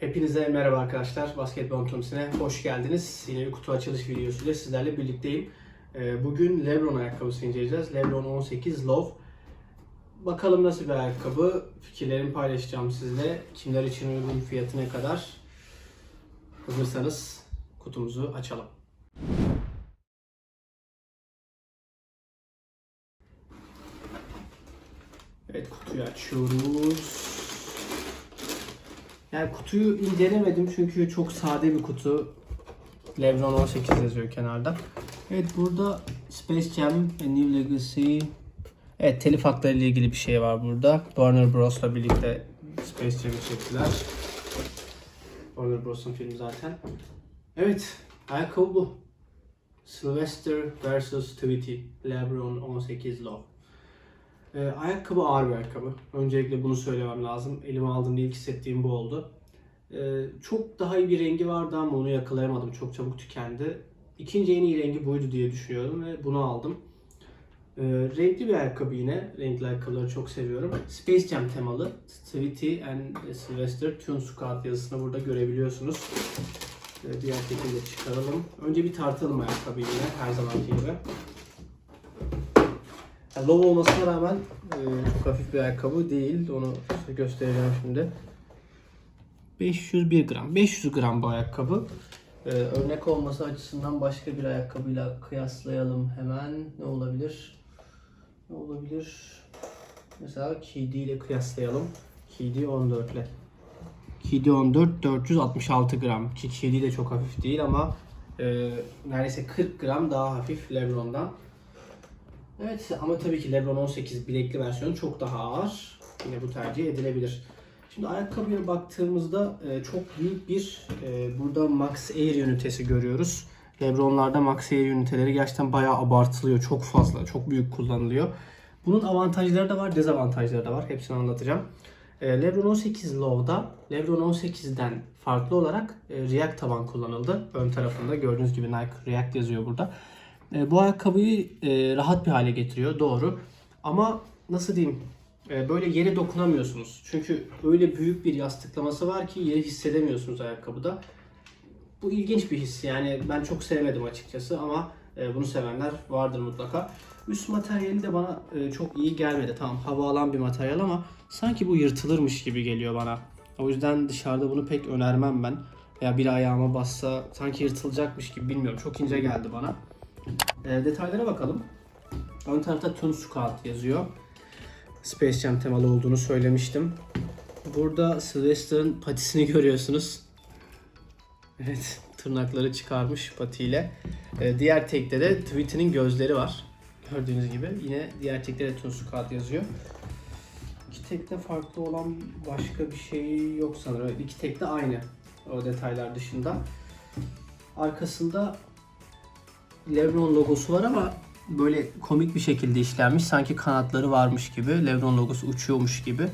Hepinize merhaba arkadaşlar. Basketbol Turnusı'na hoş geldiniz. Yine bir kutu açılış videosuyla sizlerle birlikteyim. Ee, Bugün Lebron ayakkabısı inceleyeceğiz. Lebron 18 Love. Bakalım nasıl bir ayakkabı. Fikirlerimi paylaşacağım sizle. Kimler için uygun fiyatı ne kadar. Hazırsanız kutumuzu açalım. Evet kutuyu açıyoruz. Yani kutuyu incelemedim çünkü çok sade bir kutu. Lebron 18 yazıyor kenarda. Evet burada Space Jam A New Legacy Evet telif hakları ile ilgili bir şey var burada. Warner Bros'la birlikte Space Jam'i çektiler. Warner Bros'un filmi zaten. Evet ayakkabı bu. Sylvester vs. Tweety. Lebron 18 Love. Ee, ayakkabı ağır bir ayakkabı. Öncelikle bunu söylemem lazım. Elime aldığımda ilk hissettiğim bu oldu. Ee, çok daha iyi bir rengi vardı ama onu yakalayamadım. Çok çabuk tükendi. İkinci en iyi rengi buydu diye düşünüyorum ve bunu aldım. Ee, renkli bir ayakkabı yine. Renkli ayakkabıları çok seviyorum. Space Jam temalı. Tweety and Sylvester Tune Squad yazısını burada görebiliyorsunuz. Ee, diğer şekilde çıkaralım. Önce bir tartalım ayakkabıyı yine her zamanki gibi. Yani low olmasına rağmen e, çok hafif bir ayakkabı değil. Onu size göstereceğim şimdi. 501 gram. 500 gram bu ayakkabı. E, örnek olması açısından başka bir ayakkabıyla kıyaslayalım hemen. Ne olabilir? Ne olabilir? Mesela Kidi ile kıyaslayalım. Kidi 14 ile. Kidi 14 466 gram. Ki Kidi de çok hafif değil ama e, neredeyse 40 gram daha hafif Lebron'dan. Evet ama tabii ki Lebron 18 bilekli versiyonu çok daha ağır. Yine bu tercih edilebilir. Şimdi ayakkabıya baktığımızda e, çok büyük bir e, burada Max Air ünitesi görüyoruz. Lebron'larda Max Air üniteleri gerçekten bayağı abartılıyor. Çok fazla, çok büyük kullanılıyor. Bunun avantajları da var, dezavantajları da var. Hepsini anlatacağım. E, Lebron 18 Low'da Lebron 18'den farklı olarak e, React taban kullanıldı. Ön tarafında gördüğünüz gibi Nike React yazıyor burada. E, bu ayakkabıyı e, rahat bir hale getiriyor doğru. Ama nasıl diyeyim e, böyle yere dokunamıyorsunuz. Çünkü öyle büyük bir yastıklaması var ki yeri hissedemiyorsunuz ayakkabıda. Bu ilginç bir his yani ben çok sevmedim açıkçası ama e, bunu sevenler vardır mutlaka. Üst materyali de bana e, çok iyi gelmedi. Tamam hava alan bir materyal ama sanki bu yırtılırmış gibi geliyor bana. O yüzden dışarıda bunu pek önermem ben. Veya bir ayağıma bassa sanki yırtılacakmış gibi bilmiyorum. Çok ince geldi bana. E, detaylara bakalım. Ön tarafta Toon Squad yazıyor. Space Jam temalı olduğunu söylemiştim. Burada Sylvester'ın patisini görüyorsunuz. Evet, tırnakları çıkarmış patiyle. E, diğer tekte de Tweety'nin gözleri var. Gördüğünüz gibi. Yine diğer tekte de Toon Squad yazıyor. İki tekte farklı olan başka bir şey yok sanırım. İki tekte aynı o detaylar dışında. Arkasında Lebron logosu var ama böyle komik bir şekilde işlenmiş. Sanki kanatları varmış gibi. Lebron logosu uçuyormuş gibi.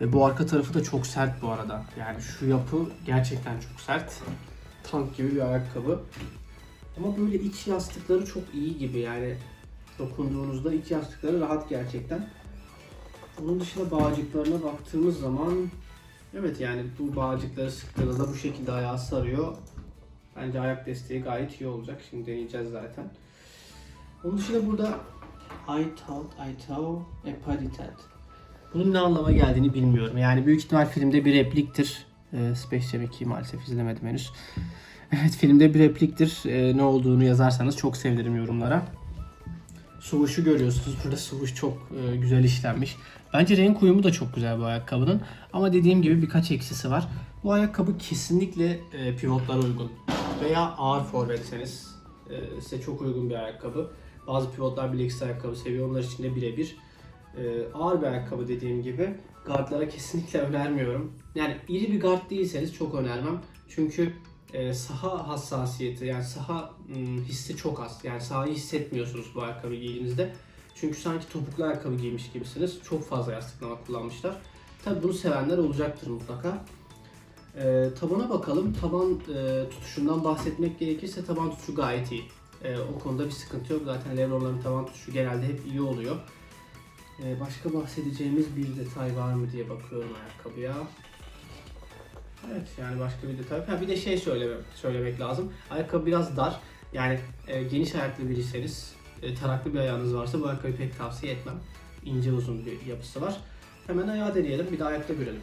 Ve bu arka tarafı da çok sert bu arada. Yani şu yapı gerçekten çok sert. Tank gibi bir ayakkabı. Ama böyle iç yastıkları çok iyi gibi yani. Dokunduğunuzda iç yastıkları rahat gerçekten. Onun dışında bağcıklarına baktığımız zaman evet yani bu bağcıkları sıktığınızda bu şekilde ayağı sarıyor. Bence ayak desteği gayet iyi olacak. Şimdi deneyeceğiz zaten. Onun dışında burada I thought I thought a paditat. Bunun ne anlama geldiğini bilmiyorum. Yani büyük ihtimal filmde bir repliktir. Ee, Space Jam 2'yi maalesef izlemedim henüz. evet filmde bir repliktir. Ee, ne olduğunu yazarsanız çok sevinirim yorumlara. Suvuşu görüyorsunuz. Burada suvuş çok e, güzel işlenmiş. Bence renk uyumu da çok güzel bu ayakkabının. Ama dediğim gibi birkaç eksisi var. Bu ayakkabı kesinlikle e, pivotlara uygun. Veya ağır forvetseniz e, size çok uygun bir ayakkabı. Bazı pivotlar bileksiz ayakkabı seviyor. Onlar için de birebir. E, ağır bir ayakkabı dediğim gibi. Guardlara kesinlikle önermiyorum. Yani iri bir guard değilseniz çok önermem. Çünkü e, saha hassasiyeti yani saha hissi çok az. Yani sahayı hissetmiyorsunuz bu ayakkabı giydiğinizde. Çünkü sanki topuklu ayakkabı giymiş gibisiniz. Çok fazla yastıklama kullanmışlar. Tabi bunu sevenler olacaktır mutlaka. E, tabana bakalım. Taban e, tutuşundan bahsetmek gerekirse taban tutuşu gayet iyi. E, o konuda bir sıkıntı yok. Zaten Lebron'ların taban tutuşu genelde hep iyi oluyor. E, başka bahsedeceğimiz bir detay var mı diye bakıyorum ayakkabıya. Evet yani başka bir detay. Ha bir de şey söyleme, söylemek lazım. Ayakkabı biraz dar. Yani e, geniş ayaklı biriyseniz, e, taraklı bir ayağınız varsa bu ayakkabıyı pek tavsiye etmem. İnce uzun bir yapısı var. Hemen ayağı deneyelim. Bir de ayakta görelim.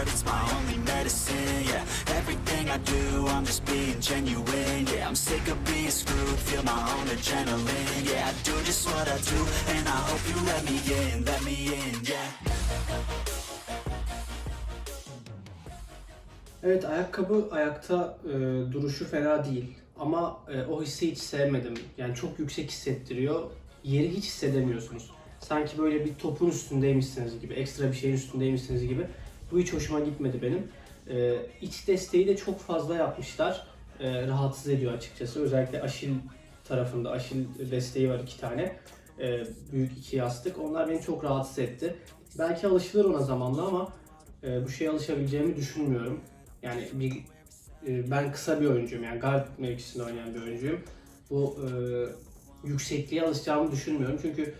I do, I'm just being genuine. Yeah, I'm sick of being screwed, feel my own adrenaline. Yeah, I do just what I do, and I hope you let me in, let me in, yeah. Evet ayakkabı ayakta e, duruşu fena değil. Ama e, o hissi hiç sevmedim. Yani çok yüksek hissettiriyor. Yeri hiç hissedemiyorsunuz. Sanki böyle bir topun üstündeymişsiniz gibi, ekstra bir şeyin üstündeymişsiniz gibi. Bu hiç hoşuma gitmedi benim. E, iç desteği de çok fazla yapmışlar. E, rahatsız ediyor açıkçası. Özellikle aşil tarafında aşil desteği var iki tane. E, büyük iki yastık. Onlar beni çok rahatsız etti. Belki alışılır ona zamanla ama e, bu şeye alışabileceğimi düşünmüyorum. Yani bir e, ben kısa bir oyuncuyum yani guard mevkisinde oynayan bir oyuncuyum. Bu e, yüksekliğe alışacağımı düşünmüyorum çünkü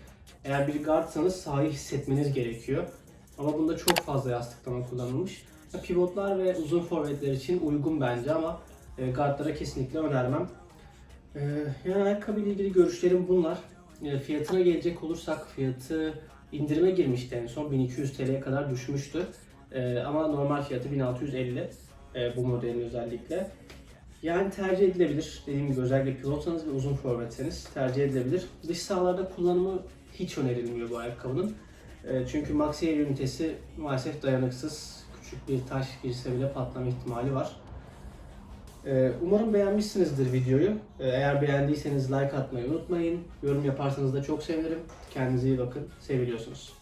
eğer bir guardsanız sahayı hissetmeniz gerekiyor. Ama bunda çok fazla yastıklama kullanılmış. Pivotlar ve uzun forvetler için uygun bence ama e, guardlara kesinlikle önermem. E, yani ayakkabı ile ilgili görüşlerim bunlar. E, fiyatına gelecek olursak fiyatı indirime girmişti en son 1200 TL'ye kadar düşmüştü. E, ama normal fiyatı 1650 e, bu modelin özellikle. Yani tercih edilebilir. Dediğim gibi özellikle pivotsanız ve uzun forvetseniz tercih edilebilir. Dış sahalarda kullanımı hiç önerilmiyor bu ayakkabının. E, çünkü maxi ünitesi maalesef dayanıksız. Küçük bir taş girse bile patlama ihtimali var. E, umarım beğenmişsinizdir videoyu. E, eğer beğendiyseniz like atmayı unutmayın. Yorum yaparsanız da çok sevinirim. Kendinize iyi bakın. Seviliyorsunuz.